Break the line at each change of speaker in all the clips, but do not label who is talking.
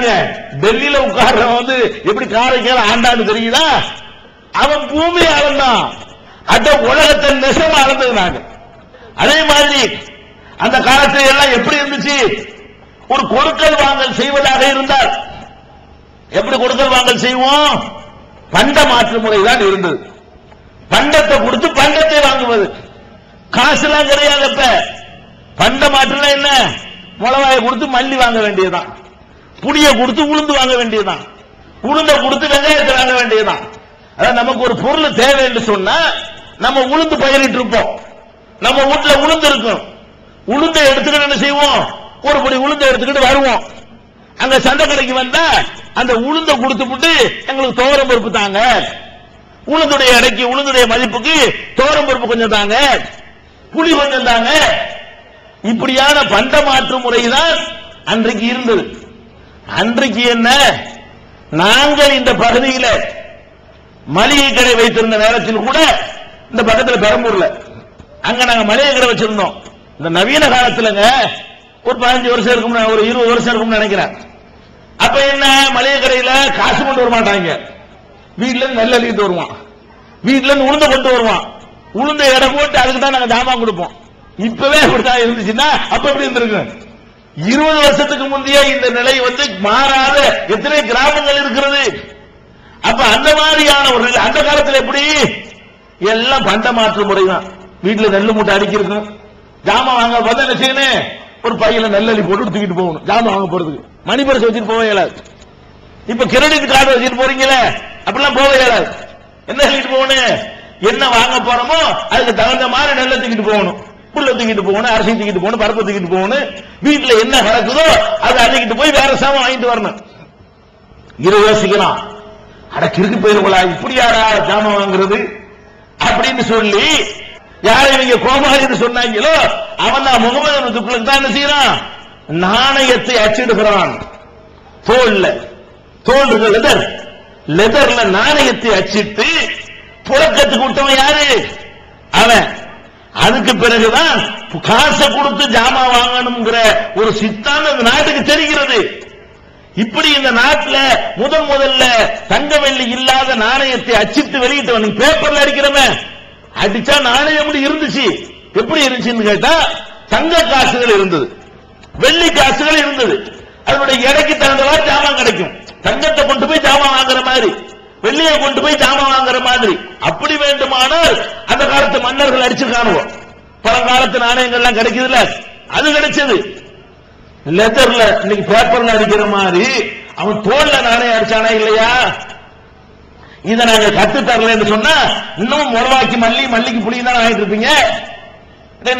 பாருங்க டெல்லியில உட்கார்றவன் வந்து எப்படி காரைக்கால ஆண்டான்னு தெரியுதா? அவன் பூமி அளந்தான் அந்த உலகத்தை நெசவு அளந்தது நாங்க அதே மாதிரி அந்த காலத்துல எல்லாம் எப்படி இருந்துச்சு? ஒரு கொடுக்கல் வாங்கல் செய்வதாக இருந்தால் எப்படி கொடுக்கல் வாங்கல் செய்வோம்? பண்ட மாற்று முறை தான் இருந்தது. பண்டத்தை கொடுத்து பண்டத்தை வாங்குவது. காசுலாம் கிடையாது இப்ப பண்ட மாற்றுனா என்ன? மிளகாயை கொடுத்து மல்லி வாங்க வேண்டியதுதான். புளிய கொடுத்து உளுந்து வாங்க வேண்டியதுதான். உளுந்த கொடுத்து வெங்காயத்தை வாங்க வேண்டியதுதான். அதான் நமக்கு ஒரு பொருள் தேவை என்று சொன்னா நம்ம உளுந்து பயிரிட்டு இருப்போம் நம்ம வீட்டுல உளுந்து இருக்கும் உளுந்தை எடுத்துக்கிட்டு என்ன செய்வோம்? ஒரு படி உளுந்தை எடுத்துக்கிட்டு வருவோம். அங்க சந்தை கடைக்கு வந்தா அந்த உளுந்த கொடுத்து விட்டு எங்களுக்கு துவரம் பருப்பு தாங்க. உளுந்துடைய எடைக்கு உளுந்துடைய மதிப்புக்கு துவரம் பருப்பு கொஞ்சம் தாங்க. புளி கொஞ்சம் தாங்க. இப்படியான பண்ட மாற்று முறைதான் அன்றைக்கு இருந்தது. அன்றைக்கு என்ன? நாங்கள் இந்த பகுதியில மளிகை கடை வைத்திருந்த நேரத்தில் கூட இந்த பக்கத்தில் பெரம்பூர்ல. அங்க நாங்க மளிகை கடை வச்சிருந்தோம். இந்த நவீன காலத்துலங்க ஒரு பதினஞ்சு வருஷம் இருக்கும் ஒரு இருபது வருஷம் இருக்கும்னு நினைக்கிறேன். அப்ப என்ன? மளிகை கடையில காசு கொண்டு வர மாட்டாங்க. வீட்டுல இருந்து நெல் அள்ளிட்டு வருவான். வீட்டுல இருந்து உளுந்த கொண்டு வருவான். உளுந்த இடம் போட்டு அதுக்கு தான் நாங்க ஜாமான் கொடுப்போம். இப்பவே அப்படித்தான் இருந்துச்சுன்னா அப்ப எப்படி இருந்திருக்கு இருபது வருஷத்துக்கு முந்தைய இந்த நிலை வந்து மாறாத எத்தனை கிராமங்கள் இருக்கிறது? அப்ப அந்த மாதிரியான ஒரு நிலை அந்த காலத்தில் எப்படி? எல்லாம் பண்ட மாற்று முறை தான் வீட்டுல நெல்லு மூட்டை அடிக்கிருக்கும் ஜாமான் வாங்க பார்த்தா என்ன செய்யணும்? ஒரு பையில நெல்லி போட்டு தூக்கிட்டு போகணும். ஜாமான் வாங்க போறதுக்கு. மணி பரிசு வச்சுட்டு போக இயலாது. இப்ப கிரெடிட் கார்டு வச்சுட்டு போறீங்களே அப்படிலாம் போக இயலாது. என்ன சொல்லிட்டு போகணும்? என்ன வாங்க போறோமோ அதுக்கு தகுந்த மாதிரி நெல்லை தூக்கிட்டு போகணும். புல்ல தூக்கிட்டு போகணும் அரிசி தூக்கிட்டு போகணும் பருப்பு தூக்கிட்டு போகணும். வீட்டுல என்ன கிடக்குதோ அதை அள்ளிக்கிட்டு போய் வேற சாமான் வாங்கிட்டு வரணும். இரு யோசிக்கலாம். அட கிறுக்கு போயிருக்கலாம் இப்படி யாரா ஜாமான் வாங்குறது? அப்படின்னு சொல்லி யாரை இவங்க கோமாளின்னு சொன்னாங்களோ அவன் தான் முகமது துக்களுக்கு தான் என்ன செய்யறான்? நாணயத்தை அச்சிடுகிறான். தோல்ல தோல் லெதர் லெதர்ல நாணயத்தை அச்சிட்டு புழக்கத்துக்கு விட்டவன் யாரு? அவன். அதுக்கு பிறகுதான் காசை கொடுத்து ஜாமா வாங்கணுங்கிற ஒரு சித்தாந்தம் இந்த நாட்டுக்கு தெரிகிறது. இப்படி இந்த நாட்டில் முதன் முதல்ல தங்க வெள்ளி இல்லாத நாணயத்தை அச்சிட்டு வெளியிட்டவன். நீ பேப்பர்ல அடிக்கிறவன். அடிச்சா நாணயம் எப்படி இருந்துச்சு? எப்படி இருந்துச்சுன்னு கேட்டா தங்க காசுகள் இருந்தது. வெள்ளி காசுகள் இருந்தது. அதனுடைய எடைக்கு தகுந்தவா ஜாமான் கிடைக்கும். தங்கத்தை கொண்டு போய் ஜாமான் வாங்குற மாதிரி. வெள்ளியை கொண்டு போய் ஜாமான் வாங்குற மாதிரி. அப்படி வேண்டுமானால் அந்த காலத்து மன்னர்கள் அடிச்சிருக்கானுவோ பழங்காலத்து நாணயங்கள்லாம் கிடைக்குதுல்ல? அது கிடைச்சது. லெதர்ல இன்னைக்கு பேப்பர்ல அடிக்கிற மாதிரி அவன் தோல்ல நாணயம் அடிச்சானா இல்லையா? இதை நாங்க கத்து தரலன்னு சொன்னா இன்னும் முறவாக்கி மல்லி மல்லிக்கு புளியும் தான் ஆகிட்டு இருப்பீங்க?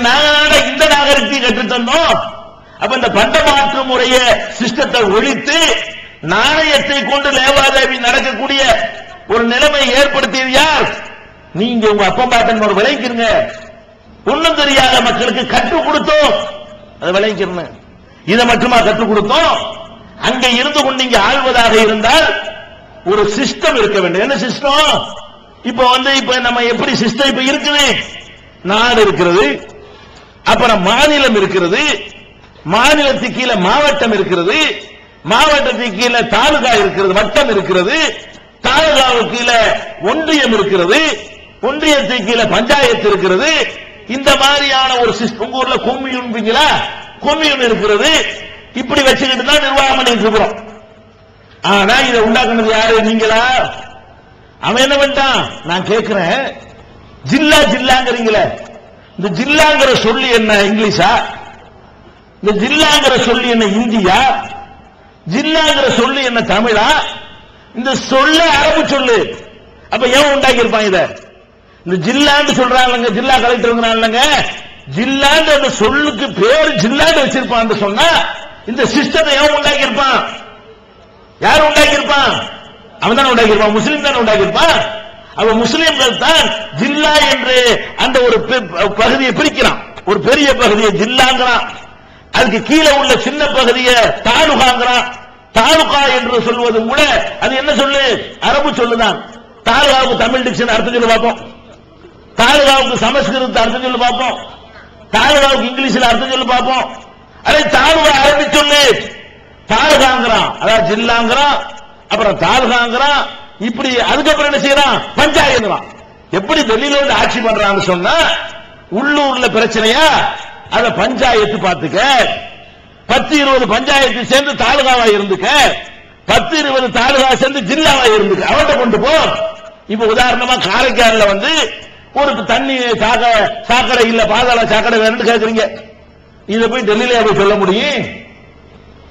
நாங்க இந்த நாகரிகத்தையும் கற்றுத்தந்தோம். அப்ப இந்த பண்ட மாற்று முறைய சிஸ்டத்தை ஒழித்து நாணயத்தை கொண்டு லேவாதேவி நடக்கக்கூடிய ஒரு நிலைமை ஏற்படுத்தியது யார்? நீங்க உங்க அப்பா பாட்டன் ஒரு விளைக்கிறங்க ஒண்ணும் தெரியாத மக்களுக்கு கற்றுக் கொடுத்தோம். அதை விளைக்கிறேன் இதை மட்டுமா கற்றுக் கொடுத்தோம்? அங்க இருந்து கொண்டு இங்க ஆள்வதாக இருந்தால் ஒரு சிஸ்டம் இருக்க வேண்டும். என்ன சிஸ்டம்? இப்ப வந்து இப்ப நம்ம எப்படி சிஸ்டம் இப்ப இருக்குது? நாடு இருக்கிறது அப்புறம் மாநிலம் இருக்கிறது மாநிலத்துக்கு கீழே மாவட்டம் இருக்கிறது மாவட்டத்துக்கு கீழே தாலுகா இருக்கிறது வட்டம் இருக்கிறது தாலுகாவுக்கு கீழே ஒன்றியம் இருக்கிறது ஒன்றியத்துக்கு கீழே பஞ்சாயத்து இருக்கிறது. இந்த மாதிரியான ஒரு சிஸ்டம் உங்க ஊர்ல கொம்யூன்பீங்களா கொம்யூன் இருக்கிறது. இப்படி வச்சுக்கிட்டு தான் நிர்வாகம் பண்ணிட்டு இருக்கிறோம். ஆனா இதை உண்டாக்குனது யாரு? நீங்களா? அவன் என்ன பண்ணிட்டான்? நான் கேட்கிறேன் ஜில்லா ஜில்லாங்கிறீங்களே. இந்த ஜில்லாங்கிற சொல்லி என்ன இங்கிலீஷா? இந்த ஜில்லாங்கிற சொல்லி என்ன இந்தியா? ஜில்லாங்கிற சொல்லு என்ன தமிழா? இந்த சொல்ல அரபு சொல்லு. அப்ப ஏன் உண்டாக்கி இருப்பான் இத? இந்த ஜில்லான்னு சொல்றாங்க ஜில்லா கலெக்டருங்கிறாங்க ஜில்லான்னு அந்த சொல்லுக்கு பேர் ஜில்லான்னு வச்சிருப்பான் சொன்னா இந்த சிஸ்டத்தை ஏன் உண்டாக்கி இருப்பான் யார் உண்டாக்கி இருப்பான் அவன் தான் உண்டாக்கி இருப்பான் முஸ்லீம் தான் உண்டாக்கி இருப்பான் அவன் முஸ்லீம்கள் தான் ஜில்லா என்று அந்த ஒரு பெ- பகுதியை பிரிக்கிறான். ஒரு பெரிய பகுதியை ஜில்லாங்கிறான். அதுக்கு கீழே உள்ள சின்ன பகுதியை தாலுகாங்கிறான். தாலுகா என்று சொல்வது கூட அது என்ன சொல்லு? அரபு சொல்லுதான். தாலுகாவுக்கு தமிழ் டிக்ஷன் அர்த்தம் சொல்லி பார்ப்போம். தாலுகாவுக்கு சமஸ்கிருத அர்த்தம் சொல்லி பார்ப்போம். தாலுகாவுக்கு இங்கிலீஷ்ல அர்த்தம் சொல்லி பார்ப்போம். அதே தாலுகா அரபி சொல்லு. தாலுகாங்கிறான். அதாவது ஜில்லாங்கிறான் அப்புறம் தாலுகாங்கிறான் இப்படி அதுக்கப்புறம் என்ன செய்யறான்? பஞ்சாயத்துறான் எப்படி வெளியில இருந்து ஆட்சி பண்றான்னு சொன்னா உள்ளூர்ல பிரச்சனையா? அத பஞ்சாயத்து பாத்துக்க பத்து இருபது பஞ்சாயத்து சேர்ந்து தாலுகாவா இருந்துக்க பத்து இருபது தாலுகா சேர்ந்து ஜில்லாவா இருந்துக்க. அவன்கிட்ட கொண்டு போ. இப்ப உதாரணமா காரைக்கால்ல வந்து ஒரு தண்ணி சாக்கடை சாக்கடை இல்ல பாதாள சாக்கடை வேணும்னு கேக்குறீங்க. இத போய் டெல்லியில போய் சொல்ல முடியும்?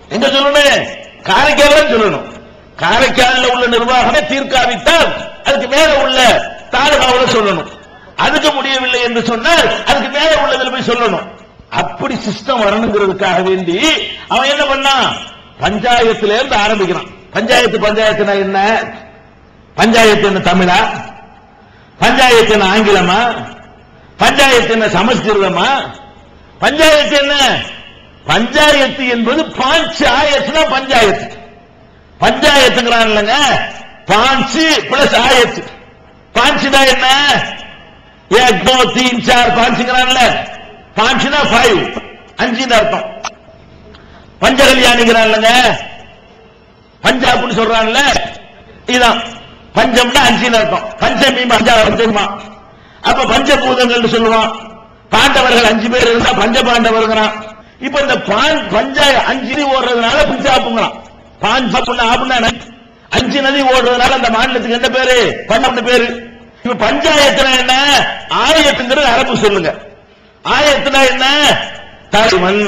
எங்க சொல்லணும்? காரைக்கால சொல்லணும். காரைக்காலில் உள்ள நிர்வாகமே தீர்க்காவிட்டால் அதுக்கு மேல உள்ள தாலுகாவில் சொல்லணும். அதுக்கு முடியவில்லை என்று சொன்னால் அதுக்கு மேல உள்ளதில் போய் சொல்லணும். அப்படி சிஸ்டம் வரணுங்கிறதுக்காக வேண்டி அவன் என்ன பண்ணான் பஞ்சாயத்துல இருந்து ஆரம்பிக்கிறான். பஞ்சாயத்து பஞ்சாயத்துனா என்ன? பஞ்சாயத்து என்ன தமிழா? பஞ்சாயத்து என்ன ஆங்கிலமா? பஞ்சாயத்து என்ன சமஸ்கிருதமா? பஞ்சாயத்து என்ன? பஞ்சாயத்து என்பது பாஞ்சாயத்து தான் பஞ்சாயத்து. பஞ்சாயத்துங்கிறான் இல்லைங்க பாஞ்சு பிளஸ் ஆயத்து. பாஞ்சுனா என்ன? ஏக் தோ தீன் சார் பாஞ்சுங்கிறான்ல. பாஞ்சுனா ஃபைவ் அஞ்சுன்னு அர்த்தம். பஞ்சகல்யாணிங்கிறான் இல்லைங்க பஞ்சாப்னு சொல்றான்ல இதுதான். பஞ்சம்னா அஞ்சுன்னு அர்த்தம். பஞ்சமி பஞ்சா பஞ்சமா அப்ப பஞ்சபூதங்கள் சொல்லுவான். பாண்டவர்கள் அஞ்சு பேர் இருந்தா பஞ்ச பாண்டவர்களான் இப்ப இந்த பான் பஞ்ச அஞ்சு நதி ஓடுறதுனால பஞ்சாப்புங்களாம் பான் பப்புல ஆப்புனா அஞ்சு நதி ஓடுறதுனால அந்த மாநிலத்துக்கு என்ன பேரு? பன்னெண்டு பேரு. இப்ப பஞ்சாயத்துல என்ன? ஆலயத்துங்கிறது அரபு சொல்லுங்க. ஆயத்துனா என்ன? தலைவன்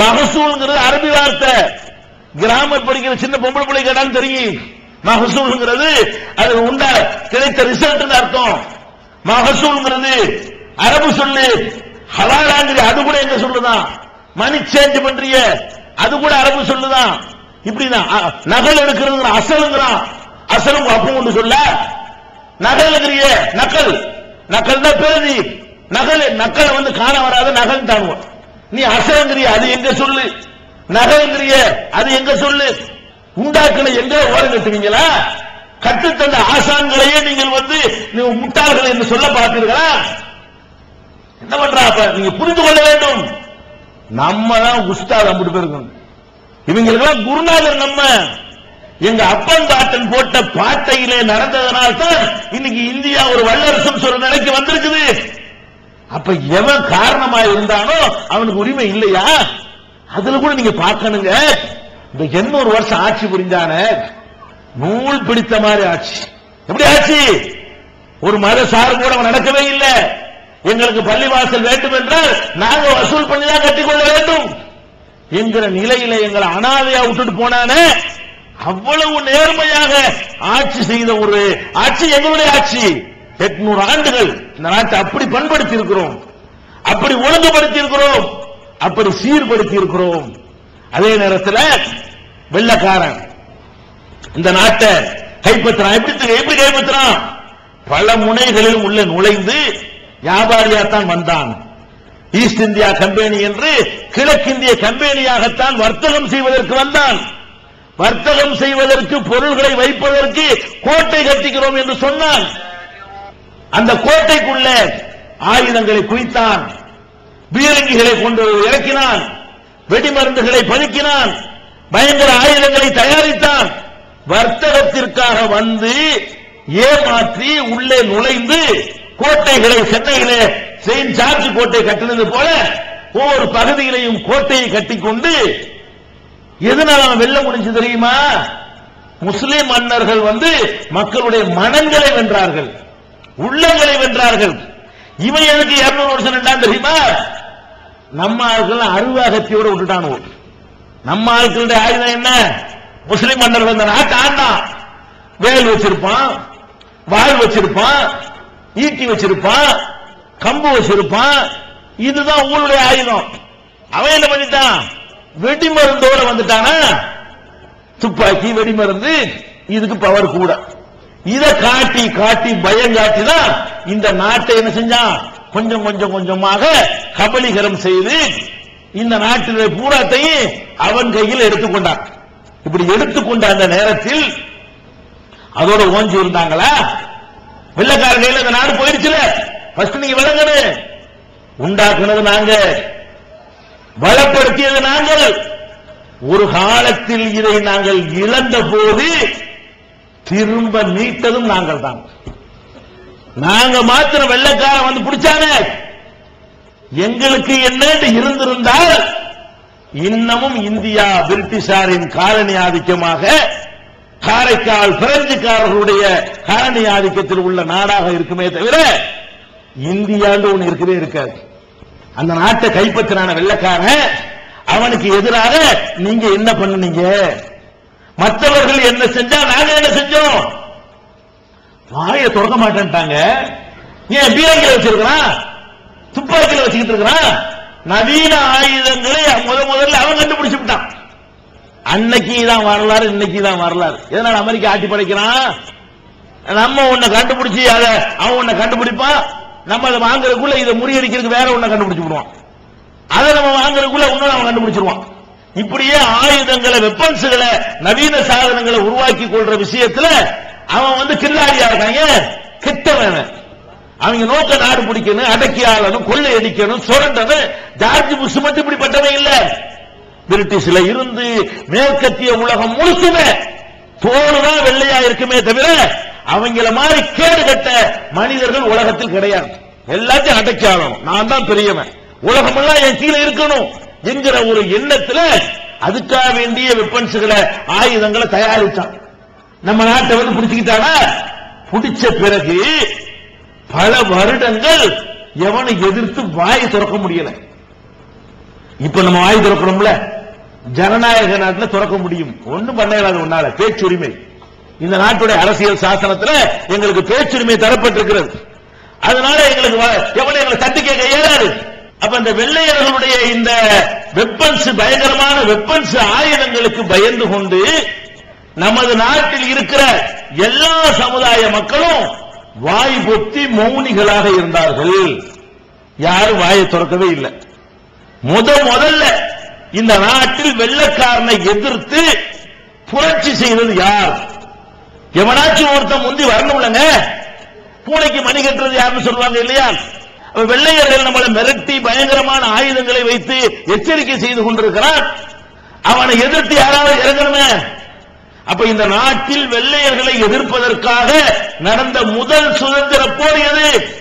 மகசூல்ங்கிறது அரபி வார்த்தை. கிராமர் படிக்கிற சின்ன பொம்பளை பிள்ளை கேட்டாலும் தெரியும். மகசூல்ங்கிறது அது உண்டா கிடைத்த ரிசல்ட் அர்த்தம். மகசூல்ங்கிறது அரபு சொல்லு ஹலாலாங்கிற அது கூட எங்க சொல்லுதான். மணி சேஞ்ச் பண்றிய அது கூட அரபு சொல்லுதான். இப்படிதான் நகல் எடுக்கிறது அசலுங்கிறான் அசலும் அப்பவும் ஒன்று சொல்ல நகல் இருக்கிறிய நக்கல். நக்கல் தான் பேதி. நகல் நக்கலை வந்து காண வராத நகல் தானுவோம் நீ அசலங்கிறிய அது எங்க சொல்லு? நகலங்கிறிய அது எங்க சொல்லு? உண்டாக்கலை எங்க ஓரம் கட்டுவீங்களா? கற்றுத்தந்த ஆசான்களையே நீங்கள் வந்து நீ முட்டாள்கள் என்று சொல்ல பார்த்தீர்களா என்ன பண்றா அப்ப? நீங்க புரிந்து கொள்ள வேண்டும். நம்ம தான் உஸ்தாத் அம்பிட்டு பேருக்கணும் இவங்களுக்கெல்லாம் குருநாதர் நம்ம. எங்க அப்பன் பாட்டன் போட்ட பாட்டையிலே நடந்ததனால் தான் இன்னைக்கு இந்தியா ஒரு வல்லரசு சொல்ற நிலைக்கு வந்திருக்குது. அப்ப எவன் காரணமா இருந்தானோ அவனுக்கு உரிமை இல்லையா? அதுல கூட நீங்க பார்க்கணுங்க. இந்த எண்ணூறு வருஷம் ஆட்சி புரிஞ்சான நூல் பிடித்த மாதிரி ஆட்சி எப்படி ஆட்சி ஒரு மத கூட அவன் நடக்கவே இல்லை. எங்களுக்கு பள்ளிவாசல் வேண்டும் என்றால் நாங்க வசூல் பண்ணி தான் கட்டிக்கொள்ள வேண்டும். என்கிற நிலையில எங்களை அனாதையா விட்டுட்டு போனானே அவ்வளவு நேர்மையாக ஆட்சி செய்த ஒரு ஆட்சி எங்களுடைய ஆட்சி. எட்நூறு ஆண்டுகள் இந்த நாட்டை அப்படி பண்படுத்தி இருக்கிறோம் அப்படி ஒழுங்குபடுத்தி இருக்கிறோம் அப்படி சீர்படுத்தி இருக்கிறோம் அதே நேரத்தில் வெள்ளக்காரன் இந்த நாட்டை கைப்பற்றான் எப்படி எப்படி கைப்பற்றான் பல முனைகளில் உள்ள நுழைந்து வியாபாரியா தான் வந்தான். ஈஸ்ட் இந்தியா கம்பெனி என்று கிழக்கிந்திய கம்பெனியாகத்தான் வர்த்தகம் செய்வதற்கு வந்தான். வர்த்தகம் செய்வதற்கு பொருள்களை வைப்பதற்கு கோட்டை கட்டிக்கிறோம் என்று சொன்னான். அந்த கோட்டைக்குள்ள ஆயுதங்களை குவித்தான் பீரங்கிகளை கொண்டு இறக்கினான். வெடிமருந்துகளை பதுக்கினான். பயங்கர ஆயுதங்களை தயாரித்தான். வர்த்தகத்திற்காக வந்து ஏமாற்றி உள்ளே நுழைந்து கோட்டைகளை சென்னையிலே செயின்ட் ஜார்ஜ் கோட்டை கட்டினது போல ஒவ்வொரு பகுதியிலையும் கோட்டையை கட்டிக்கொண்டு எதனால அவன் வெல்ல முடிஞ்சு தெரியுமா? முஸ்லிம் மன்னர்கள் வந்து மக்களுடைய மனங்களை வென்றார்கள் உள்ளங்களை வென்றார்கள். இவன் எனக்கு இருநூறு வருஷம் ரெண்டாம் தெரியுமா? நம்ம ஆட்கள் அருவாகத்தியோட விட்டுட்டானோ? நம்ம ஆட்களுடைய ஆயுதம் என்ன? முஸ்லிம் மன்னர்கள் இந்த நாட்டை ஆண்டான். வேல் வச்சிருப்பான் வாள் வச்சிருப்பான் ஈட்டி வச்சிருப்பான் கம்பு வச்சிருப்பான் இதுதான் உங்களுடைய ஆயுதம். அவன் என்ன பண்ணிட்டான்? வெடிமருந்தோட வந்துட்டானா? துப்பாக்கி வெடிமருந்து இதுக்கு பவர் கூட. இதை காட்டி காட்டி பயம் காட்டி தான் இந்த நாட்டை என்ன செஞ்சான்? கொஞ்சம் கொஞ்சம் கொஞ்சமாக கபலீகரம் செய்து இந்த நாட்டிலே பூராத்தையும் அவன் கையில் எடுத்துக்கொண்டான் இப்படி எடுத்துக்கொண்ட அந்த நேரத்தில் அதோட ஓஞ்சி இருந்தாங்களா? வெள்ளக்கார கையில் இந்த நாடு போயிடுச்சுல. ஃபர்ஸ்ட் நீங்க விளங்கணும். உண்டாக்குனது நாங்க பலப்படுத்தியது நாங்கள். ஒரு காலத்தில் இதை நாங்கள் இழந்த போது திரும்ப மீட்டதும் நாங்கள் தான். நாங்க மாத்திரம் வெள்ளக்காரன் வந்து பிடிச்சாங்க எங்களுக்கு என்ன இருந்திருந்தால் இன்னமும் இந்தியா பிரிட்டிஷாரின் காலனி ஆதிக்கமாக காரைக்கால் பிரெஞ்சுக்காரர்களுடைய காலனி ஆதிக்கத்தில் உள்ள நாடாக இருக்குமே தவிர இந்தியாண்டு ஒண்ணு இருக்கவே இருக்காது. அந்த நாட்டை கைப்பற்றினான வெள்ளக்காரன் அவனுக்கு எதிராக நீங்க என்ன பண்ணுனீங்க? மற்றவர்கள் என்ன செஞ்சா நாங்க என்ன செஞ்சோம்? வாய திறக்க மாட்டேன்ட்டாங்க. ஏன் பீரங்கில வச்சிருக்கிறான்? துப்பாக்கியில வச்சுக்கிட்டு இருக்கிறான்? நவீன ஆயுதங்களை முத முதல்ல அவன் கண்டுபிடிச்சு விட்டான். அன்னைக்கு தான் வரலாறு இன்னைக்கு தான் வரலாறு. எதனால அமெரிக்கா ஆட்டி படைக்கிறான்? நம்ம உன்னை கண்டுபிடிச்சி அதை அவன் உன்னை கண்டுபிடிப்பான்? நம்ம அதை வாங்குறதுக்குள்ள இதை முறியடிக்கிறதுக்கு வேற ஒன்ன கண்டுபிடிச்சு விடுவான். அதை நம்ம வாங்குறதுக்குள்ள இன்னும் அவன் கண்டுபிடிச்சிருவான். இப்படியே ஆயுதங்களை வெப்பன்ஸுகளை நவீன சாதனங்களை உருவாக்கி கொள்ற விஷயத்துல அவன் வந்து கில்லாடியா இருக்காங்க கிட்டவன் அவன். அவங்க நோக்க நாடு பிடிக்கணும் அடக்கி ஆளணும் கொள்ளை அடிக்கணும் சுரண்டணும் ஜார்ஜ் புஷ் மட்டும் இப்படிப்பட்டவன் இல்ல. பிரிட்டிஷ்ல இருந்து மேற்கத்திய உலகம் முழுசுமே தோல்தான் வெள்ளையா இருக்குமே தவிர அவங்கள மாதிரி கேடு கட்ட மனிதர்கள் உலகத்தில் கிடையாது. எல்லாத்தையும் அடக்கி நான் தான் பெரியவன். உலகமெல்லாம் என் கீழே இருக்கணும் என்கிற ஒரு எண்ணத்துல அதுக்காக வேண்டிய வெப்பன்ஸுகளை ஆயுதங்களை தயாரிச்சான் நம்ம நாட்டை வந்து பிடிச்சுக்கிட்டானா? பிடிச்ச பிறகு பல வருடங்கள் எவனை எதிர்த்து வாய் திறக்க முடியல. இப்ப நம்ம வாய் திறக்கிறோம்ல. ஜனநாயக நாட்டில் திறக்க முடியும். ஒண்ணும் பண்ண இயலாது உன்னால. பேச்சுரிமை. இந்த நாட்டுடைய அரசியல் சாசனத்துல எங்களுக்கு பேச்சுரிமை தரப்பட்டிருக்கிறது. அதனால எங்களுக்கு வ- எங்களை தட்டி கேட்க இயலாது. அப்ப இந்த வெள்ளையர்களுடைய இந்த வெப்பன்ஸ் பயங்கரமான வெப்பன்ஸ் ஆயுதங்களுக்கு பயந்து கொண்டு நமது நாட்டில் இருக்கிற எல்லா சமுதாய மக்களும் வாய் பொத்தி மௌனிகளாக இருந்தார்கள். யாரும் வாயை திறக்கவே இல்லை. முத முதல்ல இந்த நாட்டில் வெள்ளக்காரனை எதிர்த்து புரட்சி செய்தது யார்? எவனாச்சும் ஒருத்தன் முந்தி வரணும்லங்க பூனைக்கு மணி கட்டுறது யாருன்னு சொல்லுவாங்க இல்லையா? வெள்ளையர்கள் நம்மளை மிரட்டி பயங்கரமான ஆயுதங்களை வைத்து எச்சரிக்கை செய்து கொண்டிருக்கிறான் அவனை எதிர்த்து யாராவது இறங்கணுமே? அப்ப இந்த நாட்டில் வெள்ளையர்களை எதிர்ப்பதற்காக நடந்த முதல் சுதந்திர போர் எது?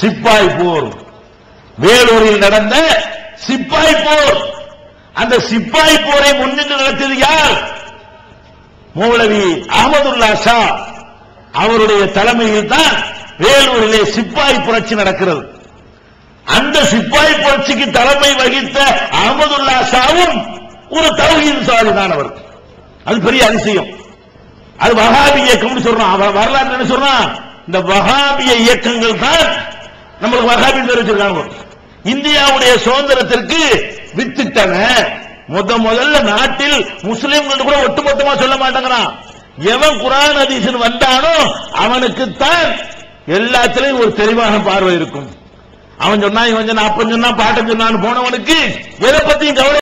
சிப்பாய் போர். வேலூரில் நடந்த சிப்பாய் போர். அந்த சிப்பாய் போரை முன்னிட்டு நடத்தியது யார்? மூலவி அகமதுல்லா ஷா அவருடைய தலைமையில் தான் வேலூரிலே சிப்பாய் புரட்சி நடக்கிறது. அந்த சிப்பாய் புரட்சிக்கு தலைமை வகித்த அகமதுல்லா ஷாவும் ஒரு தௌஹீத் சாலிதான் அவர். அது பெரிய அதிசயம். அது வகாபி இயக்கம்னு சொல்றான் வரலாறு என்ன சொல்றான் இந்த வகாபிய இயக்கங்கள் தான் நம்மளுக்கு வகாபின்னு தெரிவிச்சிருக்காங்க இந்தியாவுடைய சுதந்திரத்திற்கு வித்திட்டன. முத முதல்ல நாட்டில் முஸ்லிம்கள் கூட ஒட்டுமொத்தமா சொல்ல மாட்டேங்கிறான். எவன் குரான் அதிசன் வந்தானோ அவனுக்குத்தான் எல்லாத்திலையும் ஒரு தெளிவான பார்வை இருக்கும். அவன் சொன்னா இவன் சொன்னா அப்பன் சொன்னா பாட்டன் சொன்னான்னு போனவனுக்கு எதை பத்தியும் கவலை